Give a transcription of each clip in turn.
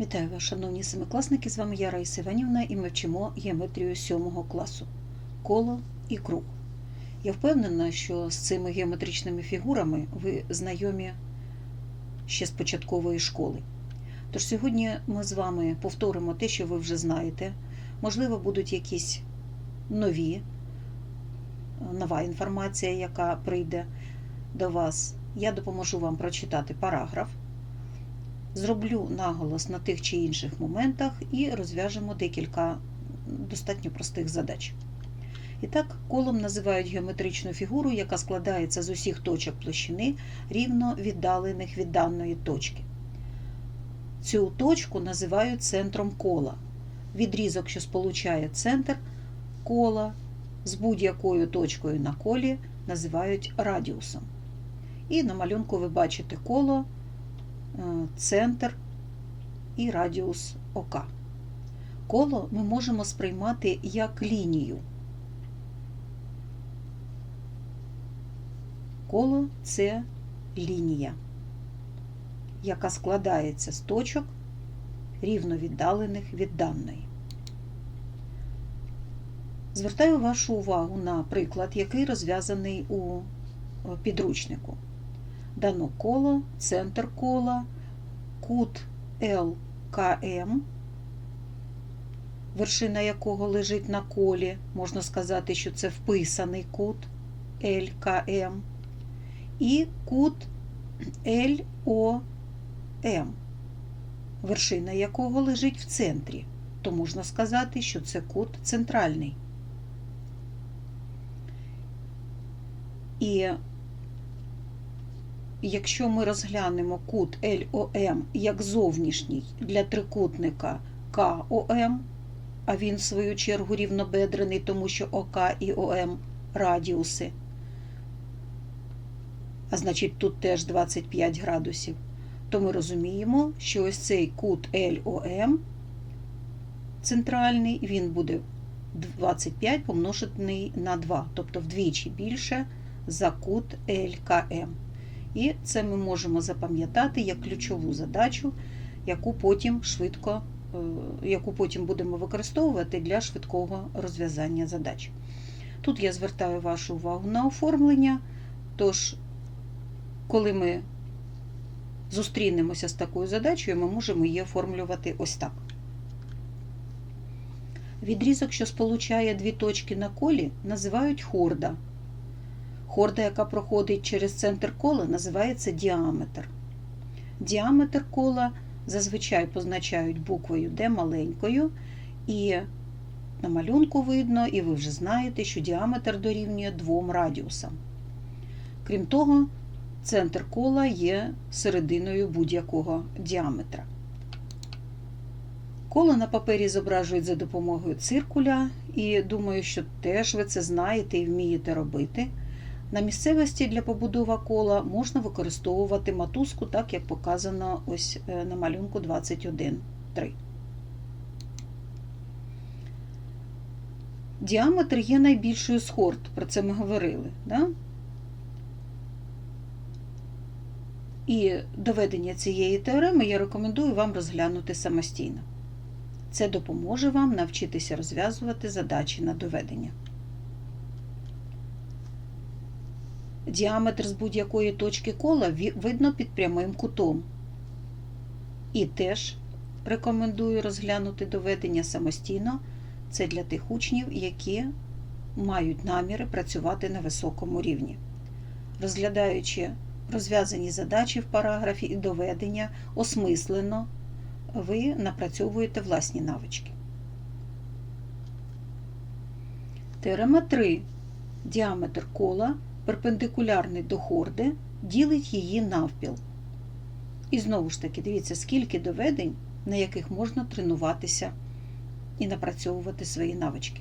Вітаю вас, шановні семикласники! З вами я Раїса Іванівна і ми вчимо геометрію 7 класу коло і круг. Я впевнена, що з цими геометричними фігурами ви знайомі ще з початкової школи. Тож сьогодні ми з вами повторимо те, що ви вже знаєте. Можливо, будуть якісь нові, нова інформація, яка прийде до вас. Я допоможу вам прочитати параграф. Зроблю наголос на тих чи інших моментах і розв'яжемо декілька достатньо простих задач. І так, колом називають геометричну фігуру, яка складається з усіх точок площини, рівно віддалених від даної точки. Цю точку називають центром кола. Відрізок, що сполучає центр кола з будь-якою точкою на колі, називають радіусом. І на малюнку ви бачите коло центр і радіус ока. Коло ми можемо сприймати як лінію. Коло це лінія, яка складається з точок, рівно віддалених від даної. Звертаю вашу увагу на приклад, який розв'язаний у підручнику дано коло, центр кола, кут ЛКМ, вершина якого лежить на колі, можна сказати, що це вписаний кут ЛКМ, і кут ЛОМ, вершина якого лежить в центрі, то можна сказати, що це кут центральний. І якщо ми розглянемо кут LOM як зовнішній для трикутника КОМ, а він, в свою чергу, рівнобедрений, тому що ОК і ОМ радіуси, а значить, тут теж 25 градусів, то ми розуміємо, що ось цей кут LOM центральний, він буде 25 помножений на 2, тобто вдвічі більше за кут ЛКМ. І це ми можемо запам'ятати як ключову задачу, яку потім швидко, яку потім будемо використовувати для швидкого розв'язання задач. Тут я звертаю вашу увагу на оформлення, тож, коли ми зустрінемося з такою задачею, ми можемо її оформлювати ось так. Відрізок, що сполучає дві точки на колі, називають хорда. Хорда, яка проходить через центр кола, називається діаметр. Діаметр кола зазвичай позначають буквою D маленькою, і на малюнку видно, і ви вже знаєте, що діаметр дорівнює двом радіусам. Крім того, центр кола є серединою будь-якого діаметра. Коло на папері зображують за допомогою циркуля, і думаю, що теж ви це знаєте і вмієте робити. На місцевості для побудови кола можна використовувати матузку, так як показано ось на малюнку 21.3. Діаметр є найбільшою з хорд, про це ми говорили. Да? І доведення цієї теореми я рекомендую вам розглянути самостійно. Це допоможе вам навчитися розв'язувати задачі на доведення. Діаметр з будь-якої точки кола видно під прямим кутом. І теж рекомендую розглянути доведення самостійно. Це для тих учнів, які мають наміри працювати на високому рівні. Розглядаючи розв'язані задачі в параграфі і доведення, осмислено, ви напрацьовуєте власні навички. Теорема 3. Діаметр кола перпендикулярний до хорди, ділить її навпіл. І знову ж таки, дивіться, скільки доведень, на яких можна тренуватися і напрацьовувати свої навички.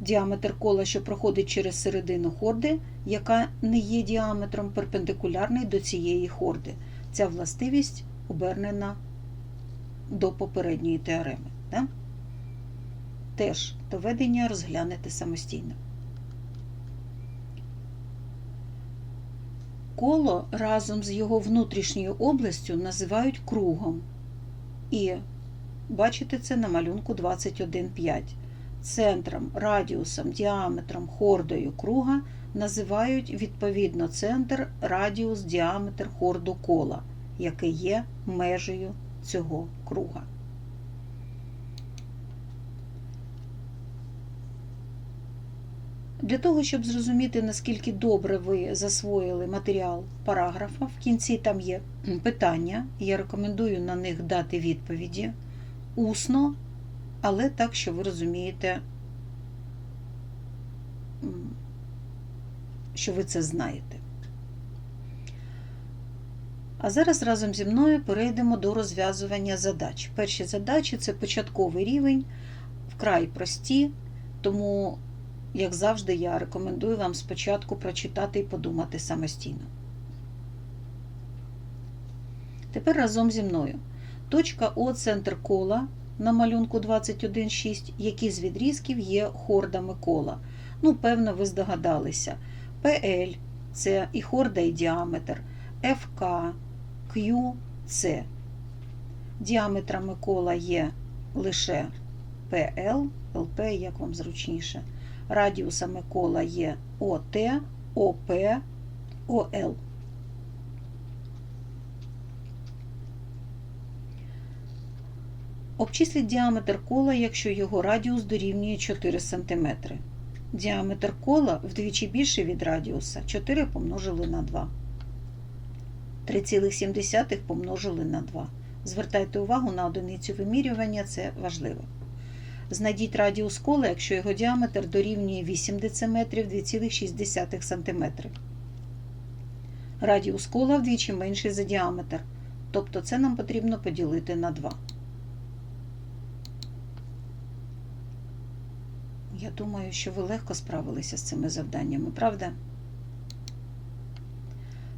Діаметр кола, що проходить через середину хорди, яка не є діаметром перпендикулярний до цієї хорди. Ця властивість обернена до попередньої теореми. Да? Теж доведення розглянете самостійно. Коло разом з його внутрішньою областю називають кругом. І бачите це на малюнку 21.5. Центром, радіусом, діаметром, хордою круга називають відповідно центр, радіус, діаметр хорду кола, який є межею цього круга. Для того, щоб зрозуміти, наскільки добре ви засвоїли матеріал параграфа, в кінці там є питання, я рекомендую на них дати відповіді усно, але так, що ви розумієте, що ви це знаєте. А зараз разом зі мною перейдемо до розв'язування задач. Перші задачі це початковий рівень, вкрай прості, тому як завжди, я рекомендую вам спочатку прочитати і подумати самостійно. Тепер разом зі мною. Точка О центр кола на малюнку 21,6, які з відрізків є хордами кола. Ну, певно, ви здогадалися. PL це і хорда, і діаметр, FK, Q, C. Діаметрами кола є лише PL, LP, як вам зручніше радіусами кола є ОТ, ОП, ОЛ. Обчисліть діаметр кола, якщо його радіус дорівнює 4 см. Діаметр кола вдвічі більший від радіуса 4 помножили на 2. 3,7 помножили на 2. Звертайте увагу на одиницю вимірювання, це важливо. Знайдіть радіус кола, якщо його діаметр дорівнює 8 дециметрів 2,6 см. Радіус кола вдвічі менший за діаметр, тобто це нам потрібно поділити на 2. Я думаю, що ви легко справилися з цими завданнями, правда?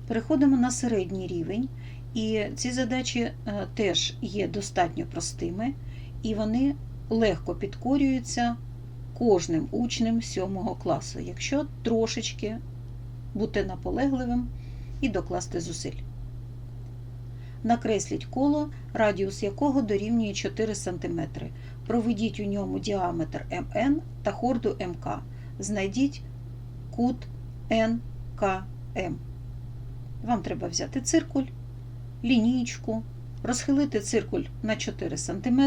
Переходимо на середній рівень, і ці задачі е, теж є достатньо простими, і вони легко підкорюються кожним учнем 7 класу, якщо трошечки бути наполегливим і докласти зусиль. Накресліть коло, радіус якого дорівнює 4 см. Проведіть у ньому діаметр МН та хорду МК. Знайдіть кут НКМ. Вам треба взяти циркуль, лінійку, розхилити циркуль на 4 см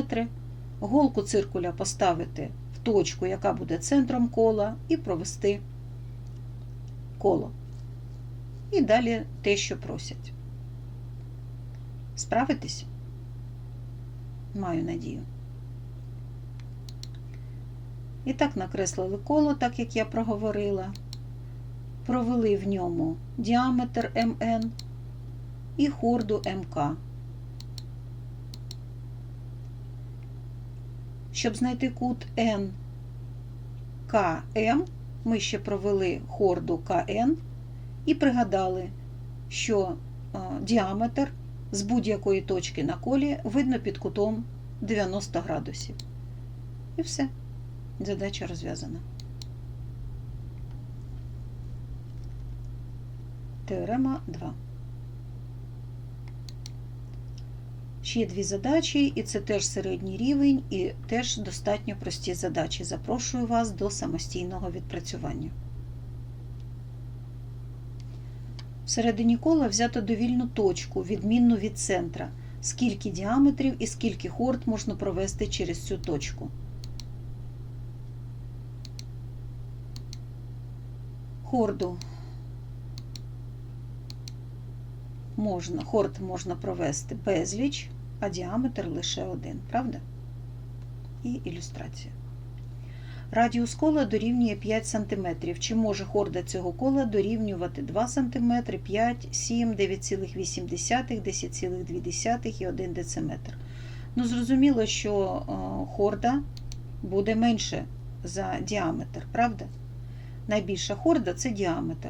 голку циркуля поставити в точку, яка буде центром кола, і провести коло. І далі те, що просять. Справитесь? Маю надію. І так накреслили коло, так як я проговорила, провели в ньому діаметр МН і хорду МК. Щоб знайти кут НКМ, ми ще провели хорду КН і пригадали, що діаметр з будь-якої точки на колі видно під кутом 90 градусів. І все, задача розв'язана. Теорема 2. Ще дві задачі, і це теж середній рівень, і теж достатньо прості задачі. Запрошую вас до самостійного відпрацювання. Всередині кола взято довільну точку, відмінну від центра. Скільки діаметрів і скільки хорд можна провести через цю точку. Хорду можна, хорд можна провести безліч, а діаметр лише один, правда? І ілюстрація. Радіус кола дорівнює 5 см. Чи може хорда цього кола дорівнювати 2 см, 5, 7, 9,8, 10,2 і 1 дециметр. Ну, зрозуміло, що хорда буде менше за діаметр, правда? Найбільша хорда це діаметр.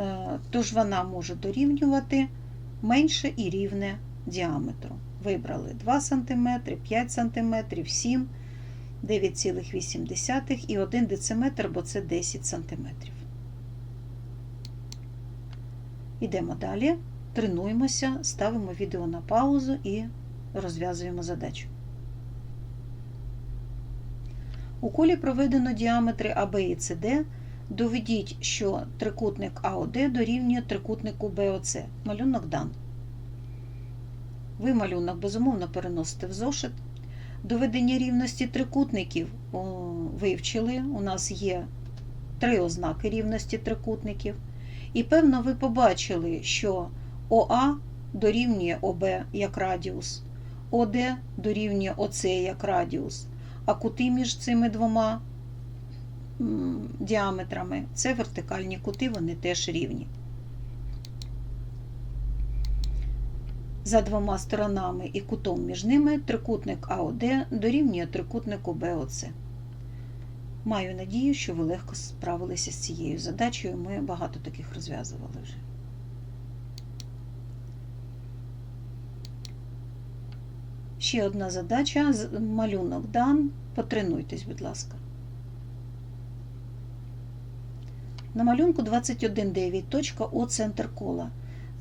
Е, тож вона може дорівнювати менше і рівне діаметру. Вибрали 2 см, 5 см, 7 9,8 і 1 дециметр, бо це 10 см. Йдемо далі, тренуємося, ставимо відео на паузу і розв'язуємо задачу. У колі проведено діаметри АБ і СД. Доведіть, що трикутник АОД дорівнює трикутнику БОЦ. Малюнок дан. Ви малюнок безумовно переносите в зошит. Доведення рівності трикутників вивчили. У нас є три ознаки рівності трикутників. І певно, ви побачили, що ОА дорівнює ОБ як радіус, ОД дорівнює ОЦ як радіус, а кути між цими двома діаметрами це вертикальні кути, вони теж рівні. За двома сторонами і кутом між ними трикутник АОД дорівнює трикутнику БОЦ. Маю надію, що ви легко справилися з цією задачею. Ми багато таких розв'язували вже. Ще одна задача. Малюнок дан. Потренуйтесь, будь ласка. На малюнку 21,9 точка О центр кола.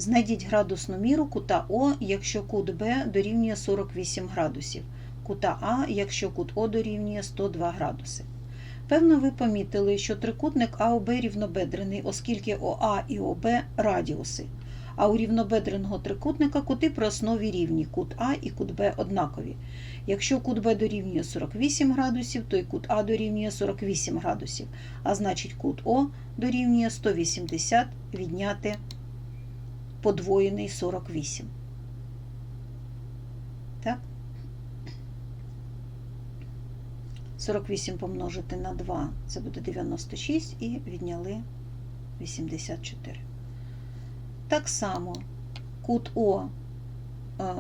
Знайдіть градусну міру кута О, якщо кут Б дорівнює 48 градусів, кута А, якщо кут О дорівнює 102 градуси. Певно, ви помітили, що трикутник АОБ рівнобедрений, оскільки ОА і ОБ радіуси. А у рівнобедреного трикутника кути при основі рівні, кут А і кут Б однакові. Якщо кут Б дорівнює 48 градусів, то і кут А дорівнює 48 градусів, а значить кут О дорівнює 180 відняти подвоєний 48. Так? 48 помножити на 2 це буде 96 і відняли 84. Так само кут О е,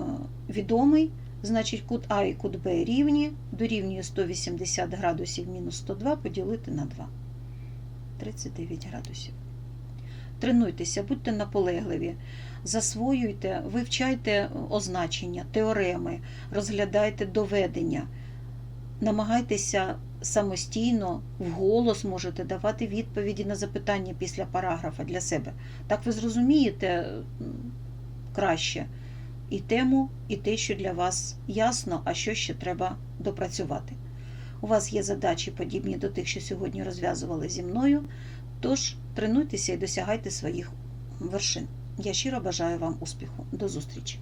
відомий, значить кут А і кут Б рівні, дорівнює 180 градусів мінус 102 поділити на 2. 39 градусів. Тренуйтеся, будьте наполегливі, засвоюйте, вивчайте означення, теореми, розглядайте доведення, намагайтеся самостійно, вголос можете давати відповіді на запитання після параграфа для себе. Так ви зрозумієте краще і тему, і те, що для вас ясно, а що ще треба допрацювати. У вас є задачі, подібні до тих, що сьогодні розв'язували зі мною. Тож тренуйтеся і досягайте своїх вершин. Я щиро бажаю вам успіху. До зустрічі!